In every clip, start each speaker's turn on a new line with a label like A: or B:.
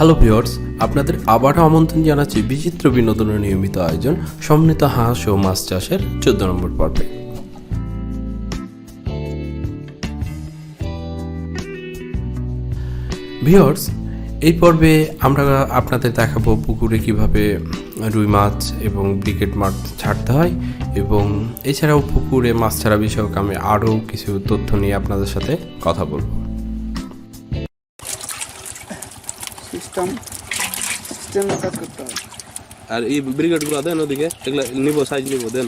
A: Hello viewers আপনাদের আবারও আমন্ত্রণ জানাচ্ছি বিচিত্র বিনোদনের নিয়মিত আয়োজন সমন্বিত হাঁস ও মাছ চাষের চোদ্দ নম্বর পর্বে। ভিওর্স এই পর্বে আমরা আপনাদের দেখাবো পুকুরে কীভাবে রুই মাছ এবং ব্রিকেট মাছ ছাড়তে হয় এবং এছাড়াও পুকুরে মাছ ছাড়া বিষয়ক আমি আরও কিছু তথ্য নিয়ে আপনাদের সাথে কথা বলব।
B: সিস্টেম সিস্টেমে কাজ করতে হবে।
C: আর এই ব্রিগেডগুলো দেন ওদিকে এগুলা নিব সাইজ নিব দেন।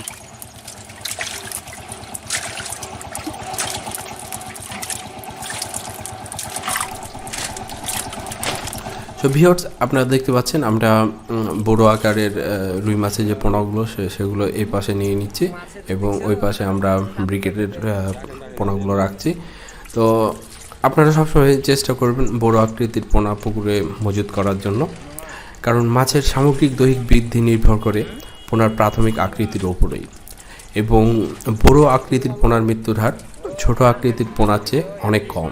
A: সো ভিওর্স আপনারা দেখতে পাচ্ছেন আমরা বড় আকারের রুই মাছের যে পোনাগুলো সে- সেগুলো এই পাশে নিয়ে নিচ্ছি এবং ওই পাশে আমরা ব্রিকেটের পোনাগুলো রাখছি। তো আপনারা সবসময় চেষ্টা করবেন বড় আকৃতির পোনা পুকুরে মজুত করার জন্য। কারণ মাছের সামগ্রিক দৈহিক বৃদ্ধি নির্ভর করে পোনার প্রাথমিক আকৃতির ওপরেই। এবং বড় আকৃতির পোনার মৃত্যুর হার ছোট আকৃতির পোনার চেয়ে অনেক কম।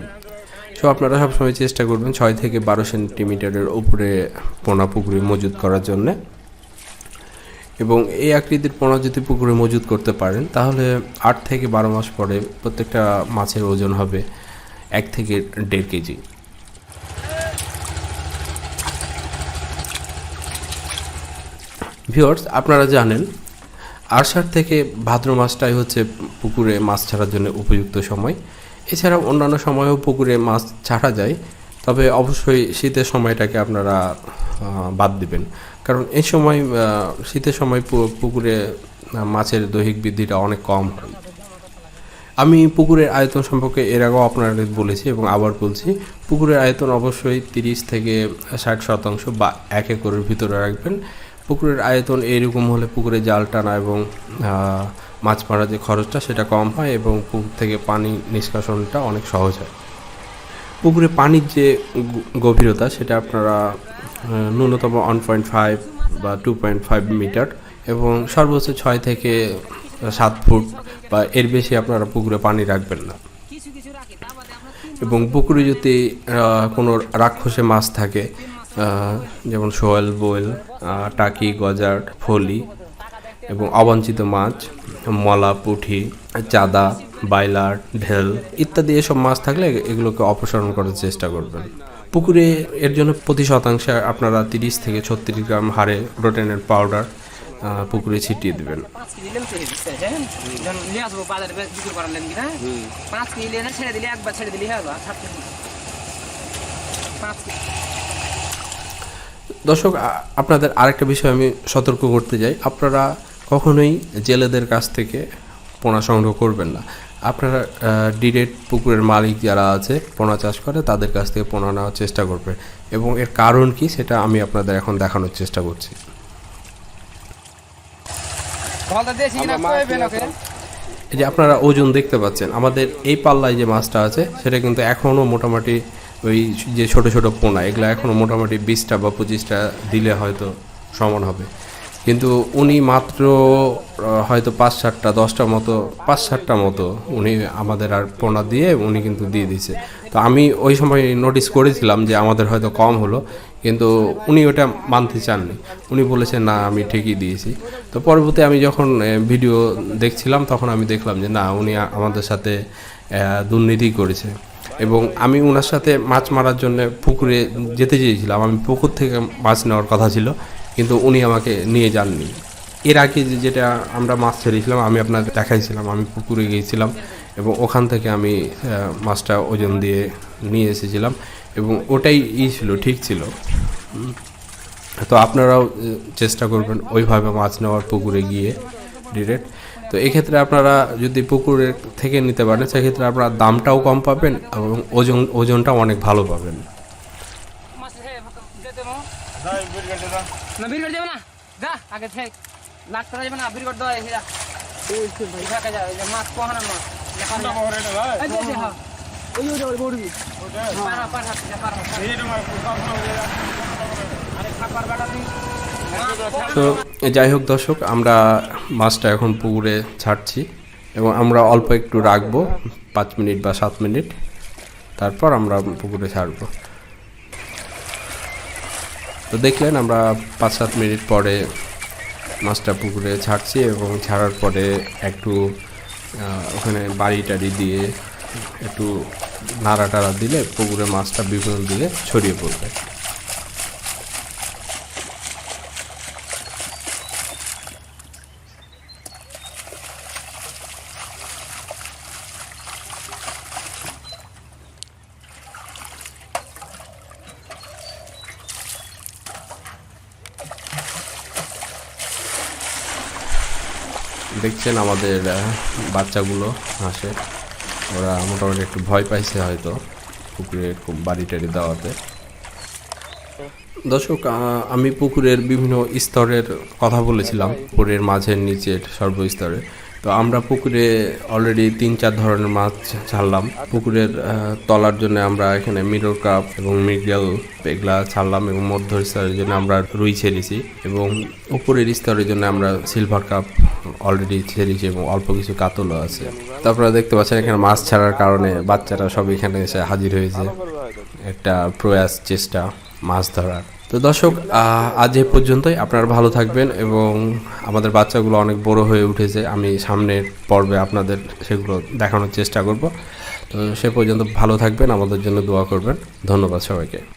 A: সো আপনারা সবসময় চেষ্টা করবেন ছয় থেকে বারো সেন্টিমিটারের উপরে পোনা পুকুরে মজুত করার জন্যে। এবং এই আকৃতির পোনা যদি পুকুরে মজুত করতে পারেন, তাহলে আট থেকে বারো মাস পরে প্রত্যেকটা মাছের ওজন হবে এক থেকে দেড় কেজি। ভিওর্স আপনারা জানেন, আষাঢ় থেকে ভাদ্র মাসটাই হচ্ছে পুকুরে মাছ ছাড়ার জন্য উপযুক্ত সময়। এছাড়াও অন্যান্য সময়েও পুকুরে মাছ ছাড়া যায়, তবে অবশ্যই শীতের সময়টাকে আপনারা বাদ দিবেন। কারণ এই সময় শীতের সময় পুকুরে মাছের দৈহিক বৃদ্ধিটা অনেক কম হয়। আমি পুকুরের আয়তন সম্পর্কে এর আগেও আপনাদের বলেছি এবং আবার বলছি, পুকুরের আয়তন অবশ্যই তিরিশ থেকে ষাট শতাংশ বা এক একরের ভিতরে রাখবেন। পুকুরের আয়তন এইরকম হলে পুকুরে জাল টানা এবং মাছ মারার যে খরচটা সেটা কম হয় এবং পুকুর থেকে পানি নিষ্কাশনটা অনেক সহজ হয়। পুকুরে পানির যে গভীরতা সেটা আপনারা ন্যূনতম ওয়ান পয়েন্ট ফাইভ বা টু পয়েন্ট ফাইভ মিটার এবং সর্বোচ্চ ছয় থেকে সাত ফুট বা এর বেশি আপনারা পুকুরে পানি রাখবেন না। এবং পুকুরে যদি কোনো রাক্ষসে মাছ থাকে যেমন শোয়েল বোয়েল টাকি গজার ফলি এবং অবাঞ্ছিত মাছ মলা পুঁঠি চাদা বাইলার ঢেল ইত্যাদি এসব মাছ থাকলে এগুলোকে অপসারণ করার চেষ্টা করবেন। পুকুরে এর জন্য প্রতি শতাংশে আপনারা তিরিশ থেকে ছত্রিশ গ্রাম হারে রোটেনের পাউডার পুকুরে ছিটিয়ে দেবেন।
D: পাঁচ কেজি ছেড়ে দিচ্ছে হ্যাঁ? দিলে একবার ছেড়ে দিলে হয়ে পাঁচ
A: দর্শক আপনাদের আরেকটা বিষয় আমি সতর্ক করতে যাই আপনারা কখনোই জেলেদের কাছ থেকে পোনা সংগ্রহ করবেন না। আপনারা ডিরেক্ট পুকুরের মালিক যারা আছে পোনা চাষ করে তাদের কাছ থেকে পোনা নেওয়ার চেষ্টা করবেন। এবং এর কারণ কি সেটা আমি আপনাদের এখন দেখানোর চেষ্টা করছি
D: ভালো দিয়েছি কিনা কইবেন ওকে
A: এই যে আপনারা ওজন দেখতে পাচ্ছেন আমাদের এই পাল্লায় যে মাছটা আছে সেটা কিন্তু এখনও মোটামুটি ওই যে ছোট ছোট পোনা এগুলো এখনও মোটামুটি বিশটা বা পঁচিশটা দিলে হয়তো সমান হবে। কিন্তু উনি মাত্র হয়তো পাঁচ সাতটা দশটা মতো পাঁচ সাতটা মতো উনি আমাদের আর পোনা দিয়ে উনি কিন্তু দিয়ে দিয়েছে। তো আমি ওই সময় নোটিস করেছিলাম যে আমাদের হয়তো কম হলো কিন্তু উনি ওটা মানতে চাননি। উনি বলেছেন না, আমি ঠিকই দিয়েছি। তো পরবর্তী আমি যখন ভিডিও দেখছিলাম, তখন আমি দেখলাম যে, না, উনি আমাদের সাথে দুর্নীতি করেছে। এবং আমি ওনার সাথে মাছ মারার জন্য পুকুরে যেতে চেয়েছিলাম। আমি পুকুর থেকে মাছ নেওয়ার কথা ছিল, কিন্তু উনি আমাকে নিয়ে যাননি। এর আগে যেটা আমরা মাছ ছেড়েছিলাম আমি আপনাকে দেখাইছিলাম। আমি পুকুরে গিয়েছিলাম এবং ওখান থেকে আমি মাছটা ওজন দিয়ে নিয়ে এসেছিলাম এবং ওটাই ই ছিল, ঠিক ছিল। তো আপনারাও চেষ্টা করবেন ওইভাবে মাছ নেওয়ার পুকুরে গিয়ে ডিরেক্ট তো এক্ষেত্রে আপনারা যদি পুকুরের থেকে নিতে পারেন সেক্ষেত্রে আপনারা দামটাও কম পাবেন এবং ওজন ওজনটাও অনেক ভালো পাবেন।
D: মাছ
A: তো যাই হোক দর্শক, আমরা মাছটা এখন পুকুরে ছাড়ছি এবং আমরা অল্প একটু রাখব, পাঁচ মিনিট বা সাত মিনিট। তারপর আমরা পুকুরে ছাড়বো। তো দেখলেন, আমরা পাঁচ সাত মিনিট পরে মাছটা পুকুরে ছাড়ছি এবং ছাড়ার পরে একটু ওখানে বাড়ি টাড়ি দিয়ে একটু নাড়া টাড়া দিলে পুকুরে মাছটা বিভিন্ন দিকে ছড়িয়ে পড়বে। দেখছেন আমাদের বাচ্চাগুলো হাসে ওরা মোটামুটি একটু ভয় পাইছে হয়তো পুকুরে বাড়ি টাড়ি দেওয়াতে। দর্শক আমি পুকুরের বিভিন্ন স্তরের কথা বলেছিলাম। পুকুরের মাঝের নিচের সর্বস্তরে। তো আমরা পুকুরে অলরেডি তিন চার ধরনের মাছ ছাড়লাম। পুকুরের তলার জন্য আমরা এখানে মিরর কাপ এবং মৃগেল এগুলা ছাড়লাম এবং মধ্য স্তরের জন্য আমরা রুই ছেড়েছি এবং উপরের স্তরের জন্য আমরা সিলভার কাপ অলরেডি ছেড়েছি এবং অল্প কিছু কাতলও আছে। তারপরে দেখতে পাচ্ছেন এখানে মাছ ছাড়ার কারণে বাচ্চারা সব এখানে এসে হাজির হয়েছে। একটা প্রয়াস, চেষ্টা, মাছ ধরার। তো দর্শক আজ এ পর্যন্তই। আপনারা ভালো থাকবেন এবং আমাদের বাচ্চাগুলো অনেক বড় হয়ে উঠেছে। আমি সামনের পর্বে আপনাদের সেগুলো দেখানোর চেষ্টা করব। তো সে পর্যন্ত ভালো থাকবেন, আমাদের জন্য দোয়া করবেন। ধন্যবাদ সবাইকে।